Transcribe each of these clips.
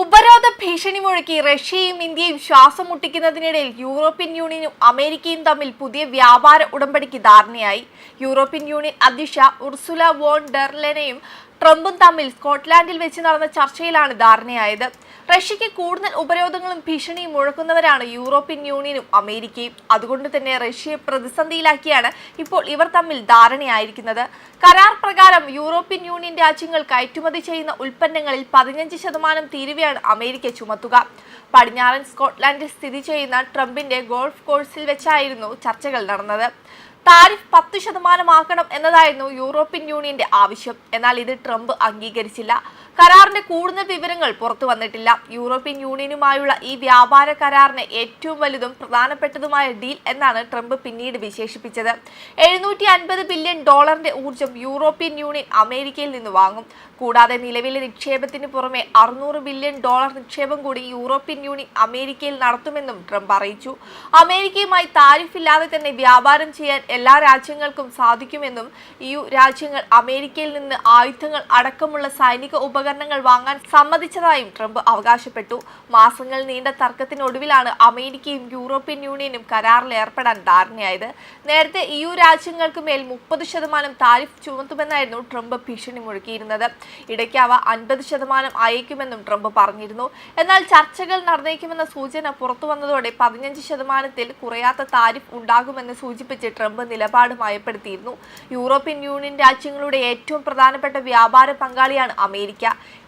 ഉപരോധ ഭീഷണി മുഴക്കി റഷ്യയും ഇന്ത്യയും ശ്വാസം മുട്ടിക്കുന്നതിനിടയിൽ യൂറോപ്യൻ യൂണിയനും അമേരിക്കയും തമ്മിൽ പുതിയ വ്യാപാര ഉടമ്പടിക്ക് ധാരണയായി. യൂറോപ്യൻ യൂണിയൻ അധ്യക്ഷ ഉർസുല വോൺ ഡെർലെനയും ട്രംപും തമ്മിൽ സ്കോട്ട്ലാൻഡിൽ വെച്ച് നടന്ന ചർച്ചയിലാണ് ധാരണയായത്. റഷ്യയ്ക്ക് കൂടുതൽ ഉപരോധങ്ങളും ഭീഷണിയും മുഴക്കുന്നവരാണ് യൂറോപ്യൻ യൂണിയനും അമേരിക്കയും. അതുകൊണ്ട് തന്നെ റഷ്യയെ പ്രതിസന്ധിയിലാക്കിയാണ് ഇപ്പോൾ ഇവർ തമ്മിൽ ധാരണയായിരിക്കുന്നത്. കരാർ പ്രകാരം യൂറോപ്യൻ യൂണിയൻ രാജ്യങ്ങൾ കയറ്റുമതി ചെയ്യുന്ന ഉൽപ്പന്നങ്ങളിൽ പതിനഞ്ച് ശതമാനം തീരുവയാണ് അമേരിക്ക ചുമത്തുക. പടിഞ്ഞാറൻ സ്കോട്ട്ലാൻഡിൽ സ്ഥിതി ചെയ്യുന്ന ട്രംപിന്റെ ഗോൾഫ് കോഴ്സിൽ വെച്ചായിരുന്നു ചർച്ചകൾ നടന്നത്. താരിഫ് പത്ത് ശതമാനമാക്കണം എന്നതായിരുന്നു യൂറോപ്യൻ യൂണിയന്റെ ആവശ്യം. എന്നാൽ ഇത് ട്രംപ് അംഗീകരിച്ചില്ല. കരാറിന്റെ കൂടുതൽ വിവരങ്ങൾ പുറത്തു വന്നിട്ടില്ല. യൂറോപ്യൻ യൂണിയനുമായുള്ള ഈ വ്യാപാര കരാറിന് ഏറ്റവും വലുതും പ്രധാനപ്പെട്ടതുമായ ഡീൽ എന്നാണ് ട്രംപ് പിന്നീട് വിശേഷിപ്പിച്ചത്. എഴുന്നൂറ്റി അൻപത് ബില്യൺ ഡോളറിന്റെ ഊർജം യൂറോപ്യൻ യൂണിയൻ അമേരിക്കയിൽ നിന്ന് വാങ്ങും. കൂടാതെ നിലവിലെ നിക്ഷേപത്തിന് പുറമെ അറുന്നൂറ് ബില്യൺ ഡോളർ നിക്ഷേപം കൂടി യൂറോപ്യൻ യൂണിയൻ അമേരിക്കയിൽ നടത്തുമെന്നും ട്രംപ് അറിയിച്ചു. അമേരിക്കയുമായി താരിഫില്ലാതെ തന്നെ വ്യാപാരം ചെയ്യാൻ എല്ലാ രാജ്യങ്ങൾക്കും സാധിക്കുമെന്നും യു രാജ്യങ്ങൾ അമേരിക്കയിൽ നിന്ന് ആയുധങ്ങൾ അടക്കമുള്ള സൈനിക ഉപകരണങ്ങൾ വാങ്ങാൻ സമ്മതിച്ചതായും ട്രംപ് അവകാശപ്പെട്ടു. മാസങ്ങൾ നീണ്ട തർക്കത്തിനൊടുവിലാണ് അമേരിക്കയും യൂറോപ്യൻ യൂണിയനും കരാറിൽ ഏർപ്പെടാൻ ധാരണയായത്. നേരത്തെ യു രാജ്യങ്ങൾക്ക് മേൽ മുപ്പത് ശതമാനം താരിഫ് ചുമത്തുമെന്നായിരുന്നു ട്രംപ് ഭീഷണി മുഴക്കിയിരുന്നത്. ഇടയ്ക്ക് അവ അൻപത് ശതമാനം അയക്കുമെന്നും ട്രംപ് പറഞ്ഞിരുന്നു. എന്നാൽ ചർച്ചകൾ നടന്നേക്കുമെന്ന സൂചന പുറത്തു വന്നതോടെ പതിനഞ്ച് ശതമാനത്തിൽ കുറയാത്ത താരിഫ് ഉണ്ടാകുമെന്ന് സൂചിപ്പിച്ച് ട്രംപ് നിലപാട് മയപ്പെടുത്തിയിരുന്നു. യൂറോപ്യൻ യൂണിയൻ രാജ്യങ്ങളുടെ ഏറ്റവും പ്രധാനപ്പെട്ട വ്യാപാര പങ്കാളിയാണ് അമേരിക്ക.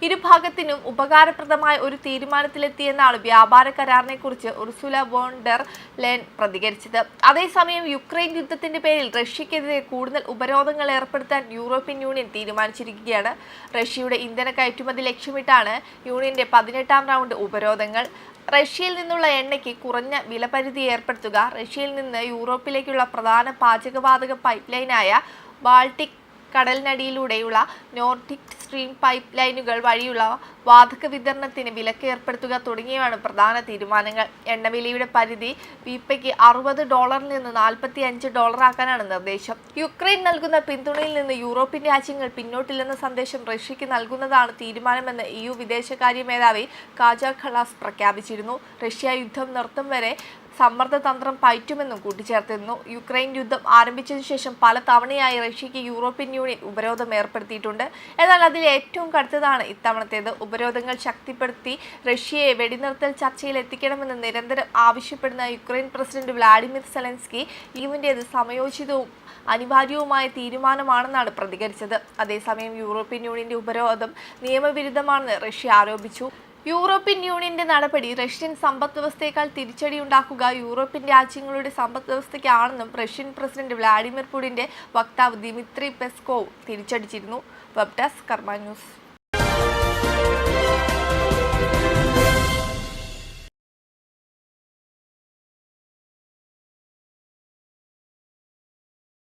ഇരുഭാഗത്തിനും ഉപകാരപ്രദമായ ഒരു തീരുമാനത്തിലെത്തിയെന്നാണ് വ്യാപാര കരാറിനെ കുറിച്ച് ഉർസുല ബോണ്ടർ ലേൻ പ്രതികരിച്ചത്. അതേസമയം യുക്രൈൻ യുദ്ധത്തിന്റെ പേരിൽ റഷ്യക്കെതിരെ കൂടുതൽ ഉപരോധങ്ങൾ ഏർപ്പെടുത്താൻ യൂറോപ്യൻ യൂണിയൻ തീരുമാനിച്ചിരിക്കുകയാണ്. റഷ്യയുടെ ഇന്ധന കയറ്റുമതി ലക്ഷ്യമിട്ടാണ് യൂണിയന്റെ പതിനെട്ടാം റൗണ്ട് ഉപരോധങ്ങൾ. റഷ്യയിൽ നിന്നുള്ള എണ്ണയ്ക്ക് കുറഞ്ഞ വിലപരിധി ഏർപ്പെടുത്തുക. റഷ്യയിൽ നിന്ന് യൂറോപ്പിലേക്കുള്ള പ്രധാന പാചകവാതക പൈപ്പ് ലൈനായ ബാൾട്ടിക് കടലിനടിയിലൂടെയുള്ള നോർഡിക് സ്ട്രീം പൈപ്പ് ലൈനുകൾ വഴിയുള്ള വാതക വിതരണത്തിന് വിലക്ക് ഏർപ്പെടുത്തുക തുടങ്ങിയവയാണ് പ്രധാന തീരുമാനങ്ങൾ. എണ്ണവിലയുടെ പരിധി വീപ്പയ്ക്ക് അറുപത് ഡോളറിൽ നിന്ന് നാൽപ്പത്തി അഞ്ച് ഡോളറാക്കാനാണ് നിർദ്ദേശം. യുക്രൈൻ നൽകുന്ന പിന്തുണയിൽ നിന്ന് യൂറോപ്യൻ രാജ്യങ്ങൾ പിന്നോട്ടില്ലെന്ന സന്ദേശം റഷ്യയ്ക്ക് നൽകുന്നതാണ് തീരുമാനമെന്ന് ഇ യു വിദേശകാര്യ മേധാവി കാജ ഖലാസ് പ്രഖ്യാപിച്ചിരുന്നു. റഷ്യ യുദ്ധം നിർത്തും വരെ സമ്മർദ്ദതന്ത്രം പയറ്റുമെന്നും കൂട്ടിച്ചേർത്തിരുന്നു. യുക്രൈൻ യുദ്ധം ആരംഭിച്ചതിനു ശേഷം പല തവണയായി റഷ്യയ്ക്ക് യൂറോപ്യൻ യൂണിയൻ ഉപരോധം ഏർപ്പെടുത്തിയിട്ടുണ്ട്. എന്നാൽ അതിൽ ഏറ്റവും കടുത്തതാണ് ഇത്തവണത്തേത്. ഉപരോധങ്ങൾ ശക്തിപ്പെടുത്തി റഷ്യയെ വെടിനിർത്തൽ ചർച്ചയിൽ എത്തിക്കണമെന്ന് നിരന്തരം ആവശ്യപ്പെടുന്ന യുക്രൈൻ പ്രസിഡന്റ് വ്ളാഡിമിർ സെലൻസ്കി ലീവിന്റേത് സമയോചിതവും അനിവാര്യവുമായ തീരുമാനമാണെന്നാണ് പ്രതികരിച്ചത്. അതേസമയം യൂറോപ്യൻ യൂണിയന്റെ ഉപരോധം നിയമവിരുദ്ധമാണെന്ന് റഷ്യ ആരോപിച്ചു. യൂറോപ്യൻ യൂണിയന്റെ നടപടി റഷ്യൻ സമ്പദ് വ്യവസ്ഥയേക്കാൾ തിരിച്ചടിയുണ്ടാക്കുക യൂറോപ്യൻ രാജ്യങ്ങളുടെ സമ്പദ് വ്യവസ്ഥയ്ക്കാണെന്നും റഷ്യൻ പ്രസിഡന്റ് വ്ളാഡിമിർ പുടിന്റെ വക്താവ് Dmitry Peskov തിരിച്ചടിച്ചിരുന്നു. Web Karma news.